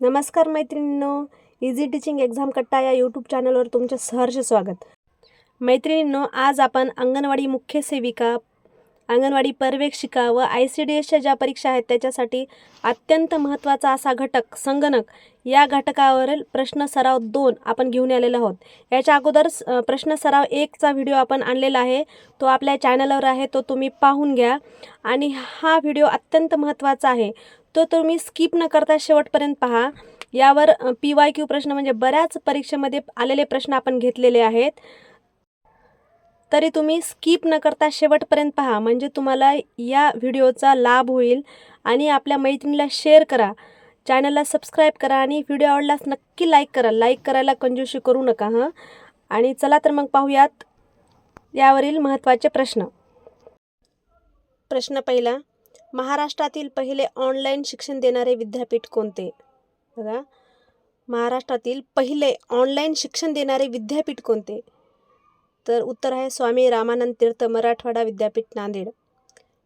नमस्कार मैत्रिणींनो easy teaching exam कट्टा या यूट्यूब चॅनलवर तुमचे सहर्ष स्वागत. मैत्रिणींनो आज आपण अंगणवाडी मुख्य सेविका अंगणवाडी पर्यवेक्षिका व आय सी डी एसच्या ज्या परीक्षा आहेत त्याच्यासाठी अत्यंत महत्त्वाचा असा घटक संगणक या घटकावरील प्रश्न सराव दोन आपण घेऊन आलेलो आहोत. याच्या अगोदर प्रश्न सराव एकचा व्हिडिओ आपण आणलेला आहे. तो आपल्या चॅनलवर आहे तो तुम्ही पाहून घ्या. आणि हा व्हिडिओ अत्यंत महत्त्वाचा आहे. तो तुम्ही स्किप न करता शेवटपर्यंत पहा. यावर पी वाय क्यू प्रश्न म्हणजे बऱ्याच परीक्षेमध्ये आलेले प्रश्न आपण घेतलेले आहेत. तरी तुम्ही स्किप न करता शेवटपर्यंत पहा. म्हणजे तुम्हाला या व्हिडिओचा लाभ होईल आणि आपल्या मैत्रिणीला शेअर करा. चॅनलला सबस्क्राईब करा आणि व्हिडिओ आवडल्यास नक्की लाईक करा. लाईक करायला कंजूशी करू नका हां. आणि चला तर मग पाहूयात यावरील महत्त्वाचे प्रश्न. प्रश्न पहिला. महाराष्ट्रातील पहिले ऑनलाईन शिक्षण देणारे विद्यापीठ कोणते? बघा. महाराष्ट्रातील पहिले ऑनलाईन शिक्षण देणारे विद्यापीठ कोणते? तर उत्तर आहे स्वामी रामानंद तीर्थ मराठवाडा विद्यापीठ नांदेड.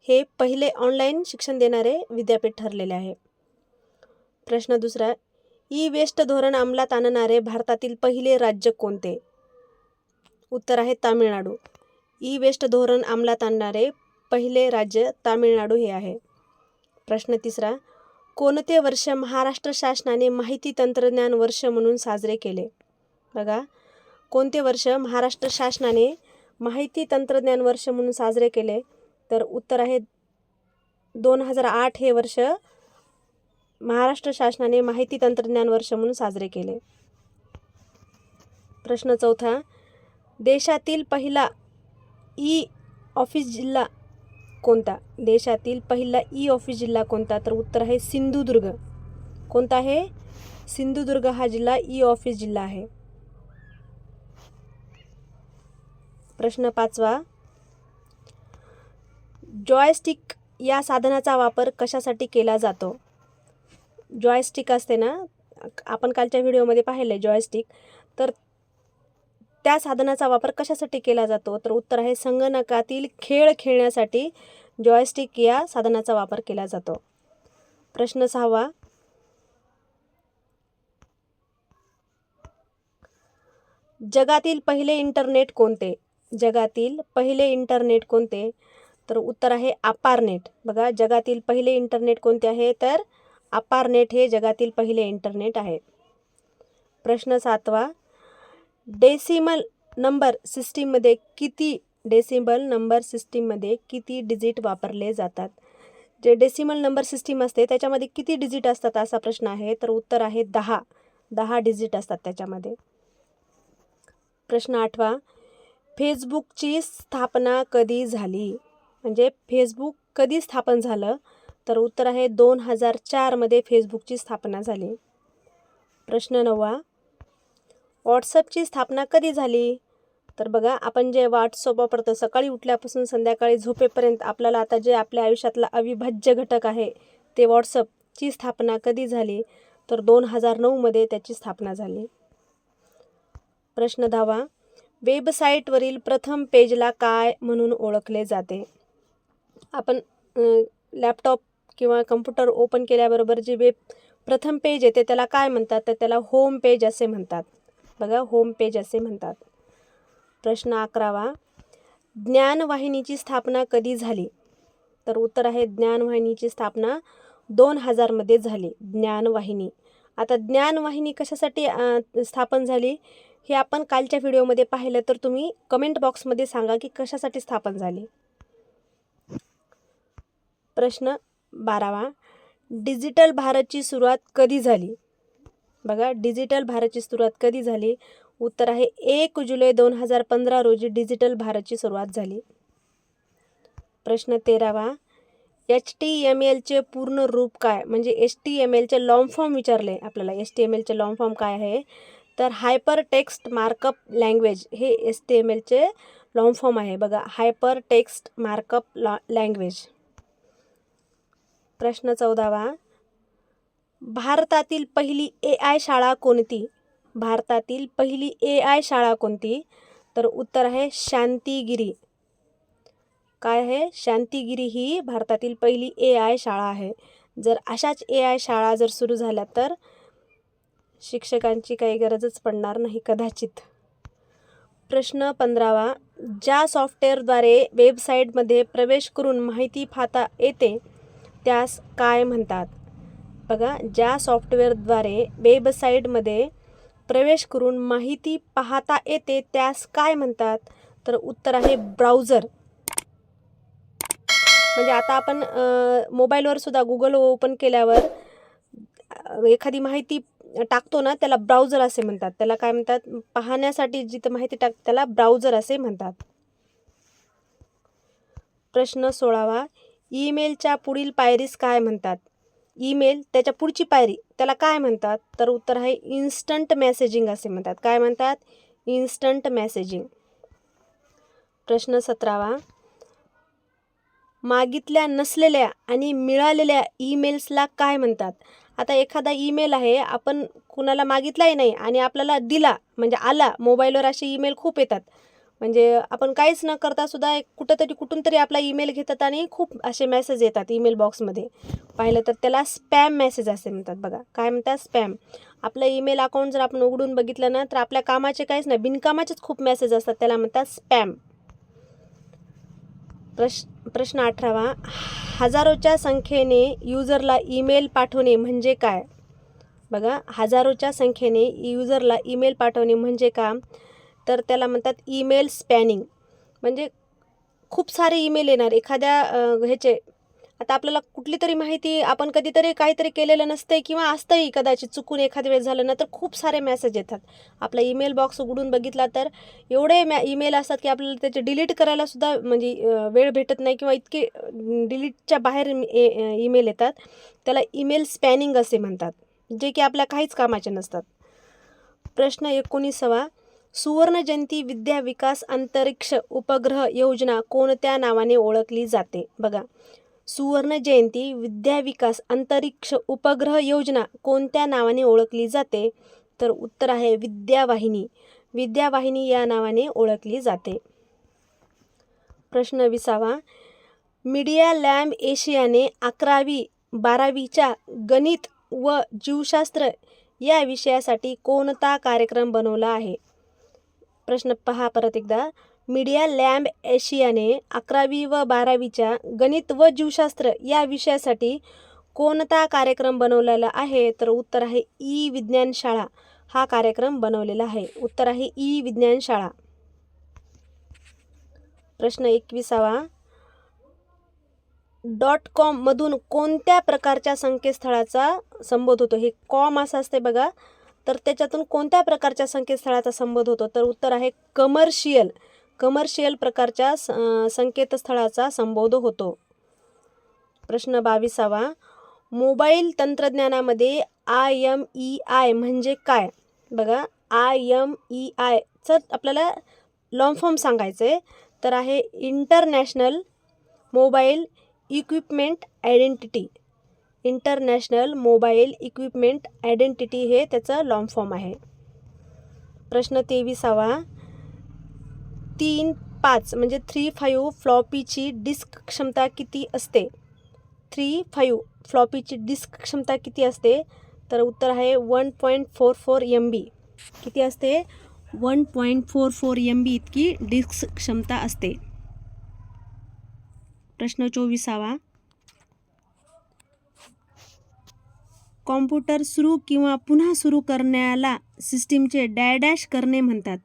हे पहिले ऑनलाईन शिक्षण देणारे विद्यापीठ ठरलेले आहे. प्रश्न दुसरा ई वेस्ट धोरण अंमलात आणणारे भारतातील पहिले राज्य कोणते? उत्तर आहे तामिळनाडू. ई वेस्ट धोरण अंमलात आणणारे पहिले राज्य तामिळनाडू हे आहे. प्रश्न तिसरा कोणते वर्ष महाराष्ट्र शासनाने माहिती तंत्रज्ञान वर्ष म्हणून साजरे केले? बघा कोणते वर्ष महाराष्ट्र शासनाने माहिती तंत्रज्ञान वर्ष म्हणून साजरे केले? तर उत्तर आहे दोन हजार आठ हे वर्ष महाराष्ट्र शासनाने माहिती तंत्रज्ञान वर्ष म्हणून साजरे केले. प्रश्न चौथा देशातील पहिला ई ऑफिस जिल्हा कोणता? देशातील पहिला ई ऑफिस जिल्हा कोणता? तर उत्तर आहे सिंधुदुर्ग. कोणता आहे? सिंधुदुर्ग हा जिल्हा ई ऑफिस जिल्हा आहे. प्रश्न पाचवा. जॉयस्टिक या साधनाचा वापर कशासाठी केला जातो? जॉयस्टिक असते ना? आपण कालच्या व्हिडिओमध्ये पाहिलं आहे जॉयस्टिक तर त्या साधनाचा वापर कशासाठी केला जातो? तर उत्तर आहे संगणकातील खेळ खेळण्यासाठी जॉयस्टिक या साधनाचा वापर केला जातो. प्रश्न सहावा. जगातील पहिले इंटरनेट कोणते? जगातील पहिले इंटरनेट कोणते? तर उत्तर आहे अपारनेट. बघा जगातील पहिले इंटरनेट कोणते आहे? तर अपारनेट हे जगातील पहिले इंटरनेट आहे. प्रश्न सातवा. डेसिमल नंबर सिस्टीममध्ये किती डेसिमल नंबर सिस्टीममध्ये किती डिजिट वापरले जातात? जे डेसिमल नंबर सिस्टीम असते त्याच्यामध्ये किती डिजिट असतात असा प्रश्न आहे? तर उत्तर आहे दहा. दहा डिजिट असतात त्याच्यामध्ये. प्रश्न आठवा. फेसबुकची स्थापना कधी झाली? म्हणजे फेसबुक कधी स्थापन झालं? तर उत्तर आहे दोन हजार चारमध्ये फेसबुकची स्थापना झाली. प्रश्न नववा. व्हॉट्सअपची स्थापना कधी झाली? तर बघा आपण जे व्हॉट्सअप वापरतो सकाळी उठल्यापासून संध्याकाळी झोपेपर्यंत आपल्याला आता जे आपल्या आयुष्यातला अविभाज्य घटक आहे ते व्हॉट्सअपची स्थापना कधी झाली? तर दोन हजार नऊमध्ये त्याची स्थापना झाली. प्रश्न दहावा वेबसाईटवरील प्रथम पेजला काय म्हणून ओळखले जाते? आपण लॅपटॉप किंवा कम्प्युटर ओपन केल्याबरोबर जे वेब प्रथम पेज येते त्याला काय म्हणतात? तर त्याला होम पेज असे म्हणतात. बघा होम पेज असे म्हणतात. प्रश्न अकरावा. ज्ञानवाहिनीची स्थापना कधी झाली? तर उत्तर आहे ज्ञानवाहिनीची स्थापना दोन हजारमध्ये झाली. ज्ञानवाहिनी. आता ज्ञानवाहिनी कशासाठी स्थापन झाली? हे आपण कालच्या व्हिडिओमध्ये पाहिलं तर तुम्ही कमेंट बॉक्समध्ये सांगा की कशासाठी स्थापन झाली. प्रश्न बारावा. डिजिटल भारतची सुरुवात कधी झाली? बघा डिजिटल भारतची सुरुवात कधी झाली? उत्तर आहे एक जुलै दोन हजार पंधरा रोजी डिजिटल भारतची सुरुवात झाली. प्रश्न तेरावा एच टी एम एलचे पूर्ण रूप काय? म्हणजे एच टी एम एलचे लॉन्ग फॉर्म विचारले आपल्याला. एच टी एम एलचे लॉन्ग फॉर्म काय आहे? तर हायपर टेक्स्ट मार्कअप लँग्वेज हे एस टी एम एलचे लॉन्ग फॉर्म आहे. बघा हायपर टेक्स्ट मार्कअप लॉ लँग्वेज प्रश्न चौदावा भारतातील पहिली ए आय शाळा कोणती? भारतातील पहिली ए आय शाळा कोणती? तर उत्तर आहे शांतीगिरी. काय आहे? शांतिगिरी ही भारतातील पहिली ए आय शाळा आहे. जर अशाच ए आय शाळा जर सुरू झाल्या तर शिक्षकांची काही गरजच पडणार नाही कदाचित. प्रश्न पंधरावा. ज्या सॉफ्टवेअरद्वारे वेबसाईटमध्ये प्रवेश करून माहिती पाहता येते त्यास काय म्हणतात? बघा ज्या सॉफ्टवेअरद्वारे वेबसाईटमध्ये प्रवेश करून माहिती पाहता येते त्यास काय म्हणतात? तर उत्तर आहे ब्राउझर म्हणजे आता आपण मोबाईलवर सुद्धा गुगल ओपन केल्यावर एखादी माहिती टाकतो ना त्याला ब्राउझर असे म्हणतात. त्याला काय म्हणतात? पाहण्यासाठी जिथं माहिती टाक त्याला ब्राउझर असे म्हणतात. प्रश्न सोळावा. ईमेलच्या पुढील पायरीस काय म्हणतात? ईमेल त्याच्या पुढची पायरी त्याला काय म्हणतात? तर उत्तर आहे इन्स्टंट मेसेजिंग असे म्हणतात. काय म्हणतात? इन्स्टंट मेसेजिंग प्रश्न सतरावा. मागितल्या नसलेल्या आणि मिळालेल्या ईमेल्सला काय म्हणतात? आता एखादा ईमेल आहे आपण कुणाला मागितलाही नाही आणि आपल्याला दिला म्हणजे आला मोबाईलवर असे ईमेल खूप येतात. म्हणजे आपण काहीच न करता सुद्धा एक कुठंतरी कुठून तरी आपला ईमेल घेतात आणि खूप असे मेसेज येतात ईमेल बॉक्समध्ये पाहिलं तर त्याला स्पॅम मेसेज असे म्हणतात बघा. काय म्हणतात? स्पॅम आपलं ईमेल अकाउंट जर आपण उघडून बघितलं ना तर आपल्या कामाचे काहीच नाही बिनकामाचेच खूप मेसेज असतात. त्याला म्हणतात स्पॅम प्रश प्रश्न अठरावा. हजारोच्या संख्येने युजरला ईमेल पाठवणे म्हणजे काय? बघा हजारोच्या संख्येने युजरला ईमेल पाठवणे म्हणजे का? तर त्याला म्हणतात ईमेल स्पॅनिंग. म्हणजे खूप सारे ईमेल येणार. एखाद्या ह्याचे आता आपल्याला कुठली तरी माहिती आपण कधीतरी काहीतरी केलेलं नसते किंवा असतंही कदाचित चुकून एखाद्या वेळेस झालं ना तर खूप सारे मेसेज येतात. आपला ईमेल बॉक्स उघडून बघितला तर एवढे मॅ ईमेल असतात की आपल्याला त्याचे डिलीट करायलासुद्धा म्हणजे वेळ भेटत नाही किंवा इतके डिलीटच्या बाहेर ईमेल येतात. त्याला ईमेल स्पॅनिंग असे म्हणतात. जे की आपल्या काहीच कामाचे नसतात. प्रश्न एकोणीसावा. सुवर्ण जयंती विद्या विकास अंतरिक्ष उपग्रह योजना कोणत्या नावाने ओळखली जाते? बघा. सुवर्ण जयंती विद्या विकास अंतरिक्ष उपग्रह योजना कोणत्या नावाने ओळखली जाते? तर उत्तर आहे विद्यावाहिनी. विद्यावाहिनी या नावाने ओळखली जाते. प्रश्न विसावा. मीडिया लॅब एशियाने अकरावी बारावीच्या गणित व जीवशास्त्र या विषयासाठी कोणता कार्यक्रम बनवला आहे? प्रश्न पहा परत एकदा. मीडिया लॅम्ब एशियाने अकरावी व बारावीच्या गणित व जीवशास्त्र या विषयासाठी कोणता कार्यक्रम बनवलेला आहे? तर उत्तर आहे ई विज्ञान शाळा. हा कार्यक्रम बनवलेला आहे. उत्तर आहे ई विज्ञान शाळा. प्रश्न एकविसावा. डॉट कॉम मधून कोणत्या प्रकारच्या संकेतस्थळाचा संबोध होतो? हे कॉम असं असते बघा. तर त्याच्यातून कोणत्या प्रकारच्या संकेतस्थळाचा संबोध होतो? तर उत्तर आहे कमर्शियल कमर्शियल प्रकारच्या स- संकेतस्थळाचा संबोध होतो. प्रश्न बावीसावा. मोबाईल तंत्रज्ञानामध्ये आय एम ई आय म्हणजे काय? बघा आय एम ई आयचं आपल्याला लॉन्ग फॉर्म सांगायचं आहे तर आहे international mobile equipment identity international mobile equipment identity हे त्याचं लॉन्ग फॉर्म आहे. प्रश्न तेविसावा. तीन पाच म्हणजे थ्री फाईव्ह फ्लॉपीची डिस्क क्षमता किती असते? थ्री फाईव्ह फ्लॉपीची डिस्क क्षमता किती असते? तर उत्तर आहे one point four four M B किती असते? One point four four M B इतकी डिस्क क्षमता असते. प्रश्न चोवीसावा. कॉम्प्युटर सुरू किंवा पुन्हा सुरू करण्याला सिस्टीमचे डॅडॅश करणे म्हणतात.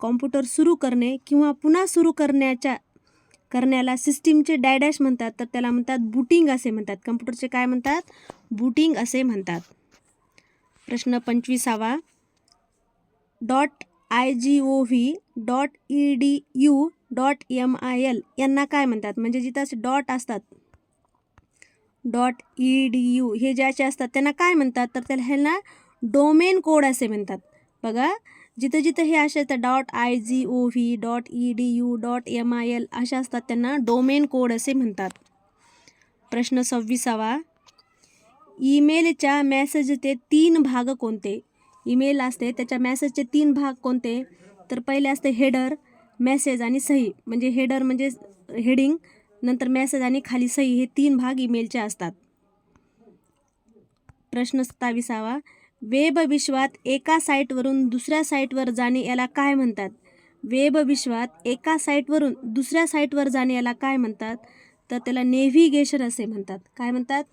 कॉम्प्युटर सुरू करणे किंवा पुन्हा सुरू करण्याच्या करण्याला सिस्टीमचे डॅडॅश म्हणतात तर त्याला म्हणतात बुटिंग असे म्हणतात. कम्प्युटरचे काय म्हणतात? बुटिंग असे म्हणतात. प्रश्न पंचवीसावा. Dot I G O V dot E D U dot M I L यांना काय म्हणतात? म्हणजे जिथं असे डॉट असतात डॉट ई डी यू हे ज्याचे असतात त्यांना काय म्हणतात? तर त्याला ह्यांना डोमेन कोड असे म्हणतात. बघा जिथं जिथं हे असे असतात dot I G O V dot E D U dot M I L अशा असतात त्यांना डोमेन कोड असे म्हणतात. प्रश्न सव्वीसावा. ईमेलच्या मेसेजचे तीन भाग कोणते? ईमेल असते त्याच्या मेसेजचे तीन भाग कोणते? तर पहिले असते हेडर मेसेज आणि सही. म्हणजे हेडर म्हणजे हेडिंग नंतर मेसेज आणि खाली सही हे तीन भाग ईमेलचे असतात. प्रश्न सत्ताविसावा वेब विश्वात एका साईटवरून दुसऱ्या साईटवर जाणे याला काय म्हणतात? वेब विश्वात एका साईटवरून दुसऱ्या साईटवर जाणे याला काय म्हणतात? तर त्याला नेव्हिगेशन असे म्हणतात. काय म्हणतात?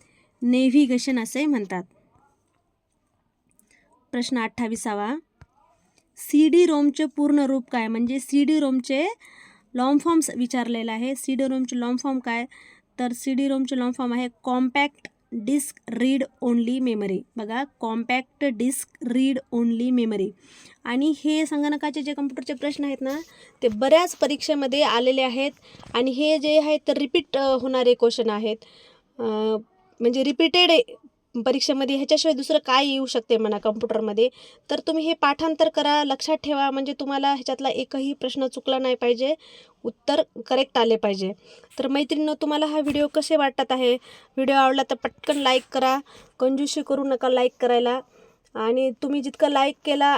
नेव्हिगेशन असे म्हणतात. प्रश्न अठ्ठावीसावा सी डी रोमचे पूर्ण रूप काय? म्हणजे सी डी रोमचे लॉन्ग फॉर्म्स विचारलेला आहे. सी डी रोमचे लॉन्ग फॉर्म काय? तर सी डी रोमचे लॉन्ग फॉर्म आहे compact disc read only memory बघा compact disc read only memory आणि हे संगणकाचे जे कम्प्युटरचे प्रश्न आहेत ना ते बऱ्याच परीक्षेमध्ये आलेले आहेत. आणि हे जे आहेत तर रिपीट होणारे क्वेश्चन आहेत. म्हणजे रिपीटेड परीक्षेमध्ये ह्याच्याशिवाय दुसरं काय येऊ शकते म्हणा कम्प्युटरमध्ये तर तुम्ही हे पाठांतर करा लक्षात ठेवा म्हणजे तुम्हाला ह्याच्यातला एकही प्रश्न चुकला नाही पाहिजे उत्तर करेक्ट आले पाहिजे. तर मैत्रिणीनं तुम्हाला हा व्हिडिओ कसे वाटत आहे? व्हिडिओ आवडला तर पटकन लाईक करा कंजूशी करू नका लाईक करायला. आणि तुम्ही जितकं लाईक केला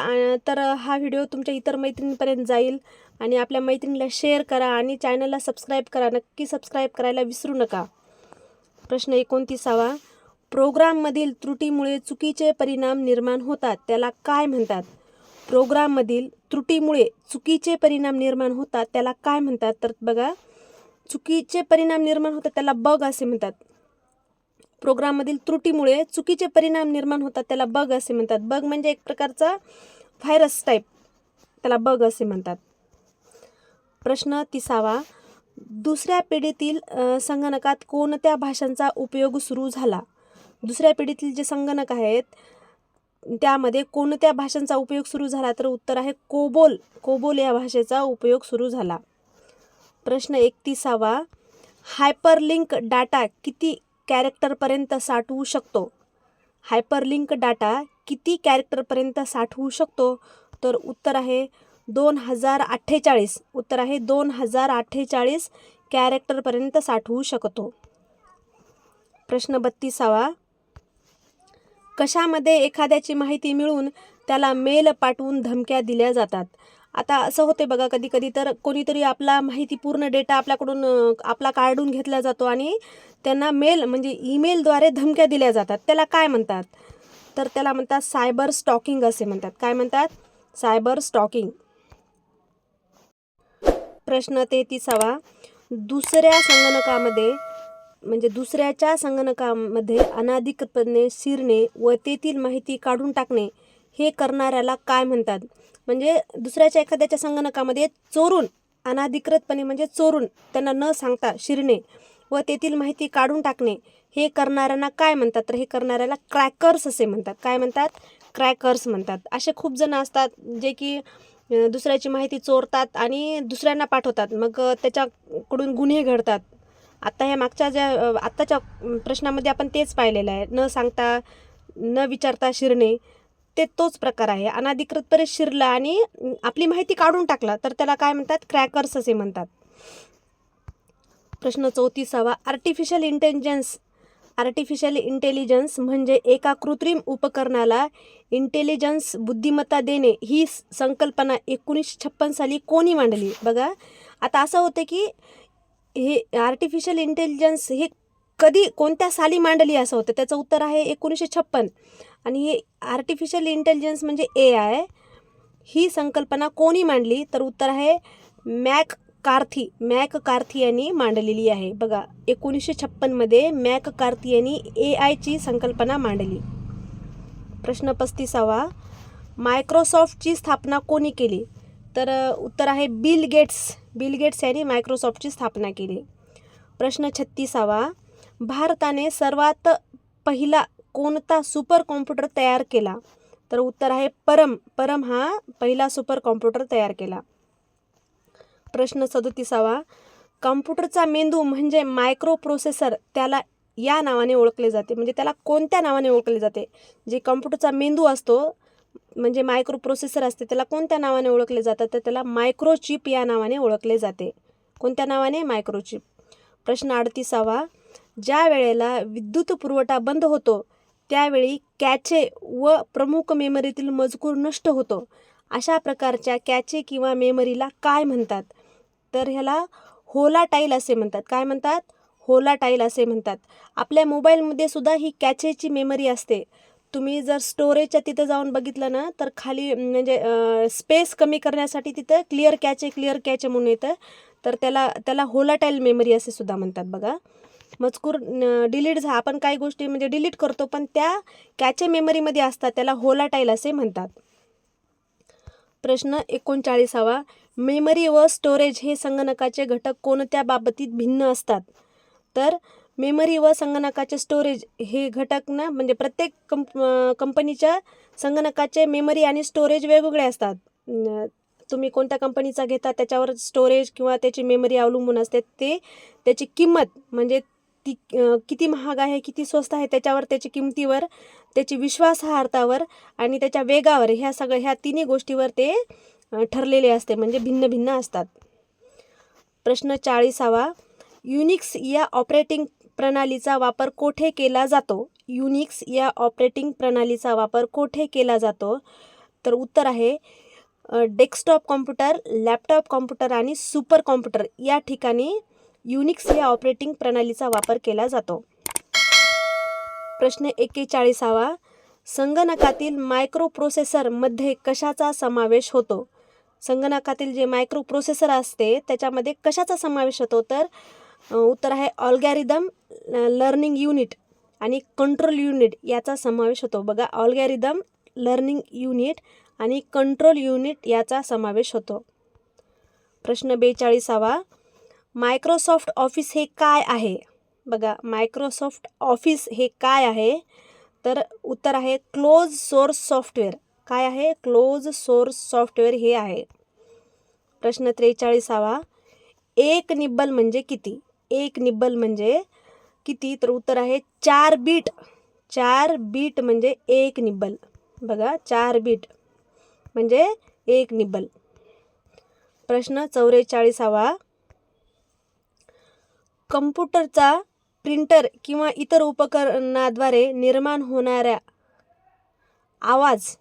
तर हा व्हिडिओ तुमच्या इतर मैत्रिणींपर्यंत जाईल. आणि आपल्या मैत्रिणीला शेअर करा आणि चॅनलला सबस्क्राईब करा. नक्की सबस्क्राईब करायला विसरू नका. प्रश्न एकोणतीसावा. प्रोग्राममधील त्रुटीमुळे चुकीचे परिणाम निर्माण होतात त्याला काय म्हणतात? प्रोग्राममधील त्रुटीमुळे चुकीचे परिणाम निर्माण होतात त्याला काय म्हणतात? तर बघा चुकीचे परिणाम निर्माण होतात त्याला बग असे म्हणतात. प्रोग्राममधील त्रुटीमुळे चुकीचे परिणाम निर्माण होतात त्याला बग असे म्हणतात. बग म्हणजे एक प्रकारचा व्हायरस टाईप त्याला बग असे म्हणतात. प्रश्न तिसावा. दुसऱ्या पिढीतील संगणकात कोणत्या भाषांचा उपयोग सुरू झाला? दुसऱ्या पिढीतील जे संगणक आहेत त्यामध्ये कोणत्या भाषांचा उपयोग सुरू झाला तर उत्तर आहे कोबोल. कोबोल या भाषेचा उपयोग सुरू झाला. प्रश्न एकतीसावा. हायपरलिंक डाटा किती कॅरेक्टरपर्यंत साठवू शकतो? हायपरलिंक डाटा किती कॅरेक्टरपर्यंत साठवू शकतो? तर उत्तर आहे दोन हजार अठ्ठेचाळीस. उत्तर आहे दोन हजार अठ्ठेचाळीस कॅरेक्टरपर्यंत साठवू शकतो. प्रश्न बत्तीसावा. कशामध्ये एखाद्याची माहिती मिळवून त्याला मेल पाठवून धमक्या दिल्या जातात. आता असं होते बघा कधी कधी तर कोणीतरी आपला माहिती पूर्ण डेटा आपल्याकडून आपला काढून घेतला जातो आणि त्यांना मेल म्हणजे ईमेलद्वारे धमक्या दिल्या जातात. त्याला काय म्हणतात? तर त्याला म्हणतात सायबर स्टॉकिंग असे म्हणतात. काय म्हणतात? Cyber stalking. प्रश्न तेहतीसावा. दुसऱ्या संगणकामध्ये म्हणजे दुसऱ्याच्या संगणकामध्ये अनाधिकृतपणे शिरणे व तेथील माहिती काढून टाकणे हे करणाऱ्याला काय म्हणतात? म्हणजे दुसऱ्याच्या एखाद्याच्या संगणकामध्ये चोरून अनाधिकृतपणे म्हणजे चोरून त्यांना न सांगता शिरणे व तेथील माहिती काढून टाकणे हे करणाऱ्यांना काय म्हणतात? तर हे करणाऱ्याला क्रॅकर्स असे म्हणतात. काय म्हणतात? क्रॅकर्स म्हणतात. असे खूप जण असतात जे की दुसऱ्याची माहिती चोरतात आणि दुसऱ्यांना पाठवतात. मग त्याच्याकडून गुन्हे घडतात. आता ह्या मागच्या ज्या आत्ताच्या प्रश्नामध्ये आपण तेच पाहिलेलं आहे. न सांगता न विचारता शिरणे ते तोच प्रकार आहे. अनाधिकृतपणे शिरला आणि आपली माहिती काढून टाकला तर त्याला काय म्हणतात? क्रॅकर्स असे म्हणतात. प्रश्न चौतीसावा. आर्टिफिशियल इंटेलिजन्स आर्टिफिशियल इंटेलिजन्स म्हणजे एका कृत्रिम उपकरणाला इंटेलिजन्स बुद्धिमत्ता देणे ही संकल्पना एकोणीसशे छप्पन साली कोणी मांडली? बघा आता असं होतं की हे आर्टिफिशियल इंटेलिजन्स हे कधी कोणत्या साली मांडली असं होतं? त्याचं उत्तर आहे एकोणीसशे छप्पन. आणि हे आर्टिफिशियल इंटेलिजन्स म्हणजे ए आय ही संकल्पना कोणी मांडली? तर उत्तर आहे मॅक कार्थी. मॅक कार्थी यांनी मांडलेली आहे. बघा एकोणीसशे छप्पनमध्ये मॅक कार्थी यांनी ए आयची संकल्पना मांडली. प्रश्न पस्तीसावा. मायक्रोसॉफ्टची स्थापना कोणी केली? तर उत्तर आहे बिल गेट्स. बिल गेट्स यांनी मायक्रोसॉफ्टची स्थापना केली. प्रश्न छत्तीसावा. भारताने सर्वात पहिला कोणता सुपर कॉम्प्युटर तयार केला? तर उत्तर आहे परम. परम हा पहिला सुपर कॉम्प्युटर तयार केला. प्रश्न सदोतीसावा. कॉम्प्युटरचा मेंदू म्हणजे मायक्रो प्रोसेसर त्याला या नावाने ओळखले जाते. म्हणजे त्याला कोणत्या नावाने ओळखले जाते? जे कॉम्प्युटरचा मेंदू असतो म्हणजे मायक्रो प्रोसेसर असते त्याला कोणत्या नावाने ओळखले जातात? तर त्याला मायक्रोचिप या नावाने ओळखले जाते. कोणत्या नावाने? मायक्रोचिप प्रश्न अडतीसावा. ज्या वेळेला विद्युत पुरवठा बंद होतो त्यावेळी कॅचे व प्रमुख मेमरीतील मजकूर नष्ट होतो. अशा प्रकारच्या कॅचे किंवा मेमरीला काय म्हणतात? तर ह्याला होलाटाईल असे म्हणतात. काय म्हणतात? होलाटाईल असे म्हणतात. आपल्या मोबाईलमध्ये सुद्धा ही कॅचेची मेमरी असते. तुम्ही जर स्टोरेजच्या तिथं जाऊन बघितलं ना तर खाली म्हणजे स्पेस कमी करण्यासाठी तिथं क्लिअर कॅचे क्लिअर कॅच म्हणून येतं तर त्याला त्याला होलाटाईल मेमरी असे सुद्धा म्हणतात बघा. मजकूर डिलीट झा आपण काही गोष्टी म्हणजे डिलीट करतो पण त्या कॅचे मेमरीमध्ये असतात त्याला होलाटाईल असे म्हणतात. प्रश्न एकोणचाळीसावा. मेमरी व स्टोरेज हे संगणकाचे घटक कोणत्या बाबतीत भिन्न असतात? तर मेमरी व संगणकाचे स्टोरेज हे घटक ना म्हणजे प्रत्येक कंप कंपनीच्या संगणकाचे मेमरी आणि स्टोरेज वेगवेगळे असतात. तुम्ही कोणत्या कंपनीचा घेता त्याच्यावर स्टोरेज किंवा त्याची मेमरी अवलंबून असते ते त्याची किंमत म्हणजे ती किती महाग आहे किती स्वस्त आहे त्याच्यावर त्याची किमतीवर त्याची विश्वासार्हतावर आणि त्याच्या वेगावर ह्या सगळ्या ह्या तिन्ही गोष्टीवर ते ठरलेले असते म्हणजे भिन्न भिन्न असतात. प्रश्न चाळीसावा. युनिक्स या ऑपरेटिंग प्रणालीचा वापर कोठे केला जातो? युनिक्स या ऑपरेटिंग प्रणालीचा वापर कोठे केला जातो? तर उत्तर आहे डेस्कटॉप कॉम्प्युटर लॅपटॉप कॉम्प्युटर आणि सुपर कॉम्प्युटर या ठिकाणी युनिक्स या ऑपरेटिंग प्रणालीचा वापर केला जातो. प्रश्न एक्केचाळीसावा संगणकातील मायक्रो प्रोसेसरमध्ये कशाचा समावेश होतो? संगणकातील जे मायक्रो प्रोसेसर असते त्याच्यामध्ये कशाचा समावेश होतो? तर उत्तर आहे ऑल्गॅरिदम लर्निंग युनिट आणि कंट्रोल युनिट याचा समावेश होतो. बघा ऑल्गॅरिदम लर्निंग युनिट आणि कंट्रोल युनिट याचा समावेश होतो. प्रश्न बेचाळीसावा मायक्रोसॉफ्ट ऑफिस हे काय आहे? बघा मायक्रोसॉफ्ट ऑफिस हे काय आहे? तर उत्तर आहे क्लोज सोर्स सॉफ्टवेअर काय आहे? क्लोज सोर्स सॉफ्टवेअर हे आहे. प्रश्न त्रेचाळीसावा एक निब्बल म्हणजे किती? एक निब्बल म्हणजे किती? तर उत्तर आहे चार बीट. चार बीट म्हणजे एक निब्बल. बघा चार बीट म्हणजे एक निब्बल. प्रश्न चौवेचाळीसावा कम्प्युटरचा प्रिंटर किंवा इतर उपकरणाद्वारे निर्माण होणाऱ्या आवाज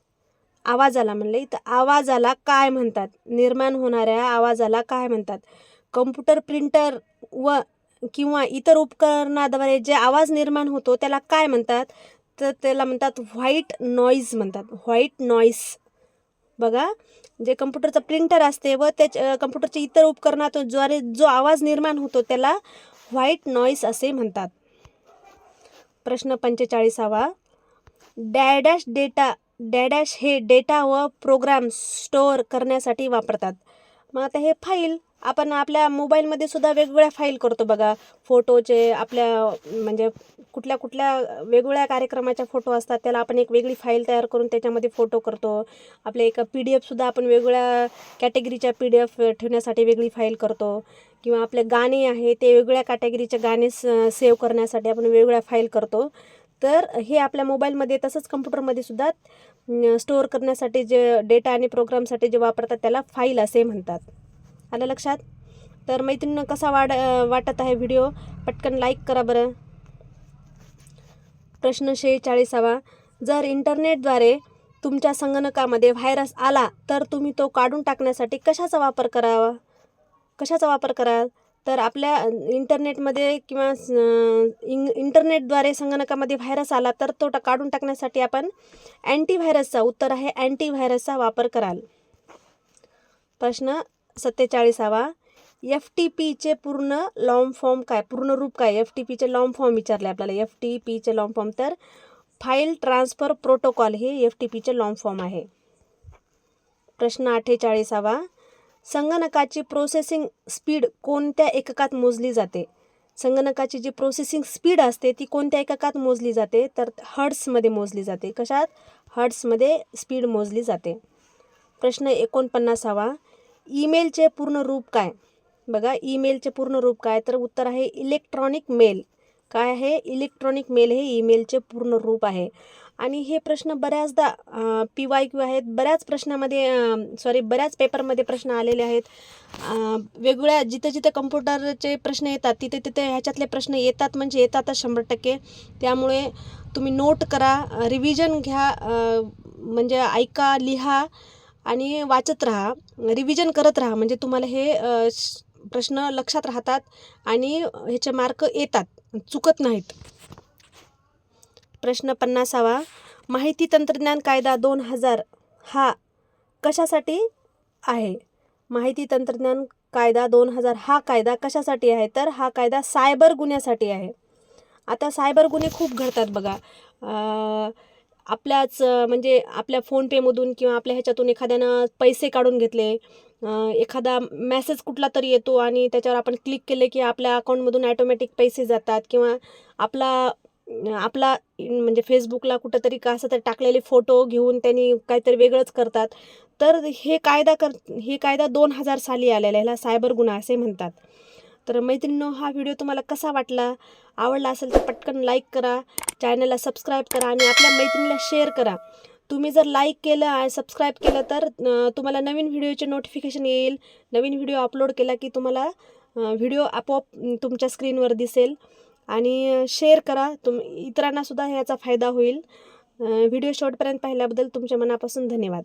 आवाजाला म्हणले तर आवाजाला काय म्हणतात? निर्माण होणाऱ्या आवाजाला काय म्हणतात? कम्प्युटर प्रिंटर व किंवा इतर उपकरणाद्वारे जे आवाज निर्माण होतो त्याला काय म्हणतात? तर त्याला म्हणतात व्हाईट नॉईज म्हणतात. व्हाईट नॉईस बघा जे कम्प्युटरचं प्रिंटर असते व त्याच्या कम्प्युटरच्या इतर उपकरणाद्वारे जो आवाज निर्माण होतो त्याला व्हाईट नॉईस असे म्हणतात. प्रश्न पंचेचाळीसावा. डॅडॅश डेटा डॅडॅश हे डेटा व प्रोग्राम स्टोअर करण्यासाठी वापरतात. मग आता हे फाईल आपण आपल्या मोबाईलमध्ये सुद्धा वेगवेगळ्या फाईल करतो बघा. फोटोचे आपल्या म्हणजे कुठल्या कुठल्या वेगवेगळ्या कार्यक्रमाच्या फोटो असतात त्याला आपण एक वेगळी फाईल तयार करून त्याच्यामध्ये फोटो करतो. आपल्या एक पी डी एफसुद्धा आपण वेगवेगळ्या कॅटेगरीच्या पी डी एफ ठेवण्यासाठी वेगळी फाईल करतो. किंवा आपले गाणे आहे ते वेगवेगळ्या कॅटेगरीचे गाणे स सेव्ह करण्यासाठी आपण वेगवेगळ्या फाईल करतो. तर हे आपल्या मोबाईलमध्ये तसंच कम्प्युटरमध्ये सुद्धा स्टोअर करण्यासाठी जे डेटा आणि प्रोग्रामसाठी जे वापरतात त्याला फाईल असे म्हणतात. आलं लक्षात? तर मैत्रिणीनं कसा वाढ वाटत आहे व्हिडिओ? पटकन लाईक करा बरं. प्रश्न शेहेचाळीसावा जर इंटरनेटद्वारे तुमच्या संगणकामध्ये व्हायरस आला तर तुम्ही तो काढून टाकण्यासाठी कशाचा वापर करावा? कशाचा वापर कराल? तर आपल्या इंटरनेटमध्ये किंवा इंग इंटरनेटद्वारे संगणकामध्ये व्हायरस आला तर तो काढून टाकण्यासाठी आपण अँटीव्हायरसचा उत्तर आहे अँटीव्हायरसचा वापर कराल. प्रश्न सत्तेचाळीसावा. एफ टी पीचे पूर्ण लॉन्ग फॉर्म काय? पूर्ण रूप काय? एफ टी पीचे लॉन्ग फॉर्म विचारले आपल्याला. एफ टी पीचे लॉन्ग फॉर्म तर फाईल ट्रान्सफर प्रोटोकॉल हे एफ टी पीचे लॉन्ग फॉर्म आहे. प्रश्न अठ्ठेचाळीसावा. संगणकाची प्रोसेसिंग स्पीड कोणत्या एककात मोजली जाते? संगणकाची जी प्रोसेसिंग स्पीड असते ती कोणत्या एककात मोजली जाते? तर हर्ट्समध्ये मोजली जाते. कशात? हर्ट्समध्ये स्पीड मोजली जाते. प्रश्न एकोणपन्नासावा. ईमेलचे पूर्ण रूप काय? बघा ईमेलचे पूर्ण रूप काय? तर उत्तर आहे इलेक्ट्रॉनिक मेल. काय आहे? इलेक्ट्रॉनिक मेल हे ईमेलचे पूर्ण रूप आहे. आणि हे प्रश्न बऱ्याचदा पी वाय क्यू आहेत. बऱ्याच प्रश्नामध्ये सॉरी बऱ्याच पेपरमध्ये प्रश्न आलेले आहेत. वेगवेगळ्या जिथे जिथे कम्प्युटरचे प्रश्न येतात तिथे तिथे ह्याच्यातले प्रश्न येतात म्हणजे येतातच शंभर टक्के. त्यामुळे तुम्ही नोट करा रिव्हिजन घ्या म्हणजे ऐका लिहा. आणि वाचत राहा रिव्हिजन करत राहा. म्हणजे तुम्हाला हे प्रश्न लक्षात राहतात आणि ह्याचे मार्क येतात. चुकत नाहीत. प्रश्न पन्नासावा. माहिती तंत्रज्ञान कायदा दोन हजार हा कशासाठी आहे? माहिती तंत्रज्ञान कायदा दोन हजार हा कायदा कशासाठी आहे? तर हा कायदा सायबर गुन्ह्यासाठी आहे. आता सायबर गुन्हे खूप घडतात बघा. आपल्याच म्हणजे आपल्या फोनपेमधून किंवा आपल्या ह्याच्यातून एखाद्यानं पैसे काढून घेतले एखादा मेसेज कुठला तरी येतो आणि त्याच्यावर आपण क्लिक केले की आपल्या अकाउंटमधून ॲटोमॅटिक पैसे जातात किंवा आपला आपला म्हणजे फेसबुकला कुठंतरी का असं तर टाकलेले फोटो घेऊन त्यांनी काहीतरी वेगळंच करतात. तर हे कायदा कर हे कायदा दोन हजार साली आलेला ह्याला सायबर गुन्हा असे म्हणतात. तर मैत्रिणींनो हा व्हिडिओ तुम्हाला कसा वाटला? आवडला असेल तर पटकन लाईक करा चॅनलला सबस्क्राईब करा आणि आपल्या मैत्रिणीला शेअर करा. तुम्ही जर लाईक केलं आणि सबस्क्राईब केलं तर तुम्हाला नवीन व्हिडिओचे नोटिफिकेशन येईल. नवीन व्हिडिओ अपलोड केला की तुम्हाला व्हिडिओ आपोआप तुमच्या स्क्रीनवर दिसेल. आणि शेअर करा. तुम इतरांनासुद्धा ह्याचा फायदा होईल. व्हिडिओ शेवटपर्यंत पाहिल्याबद्दल तुमच्या मनापासून धन्यवाद.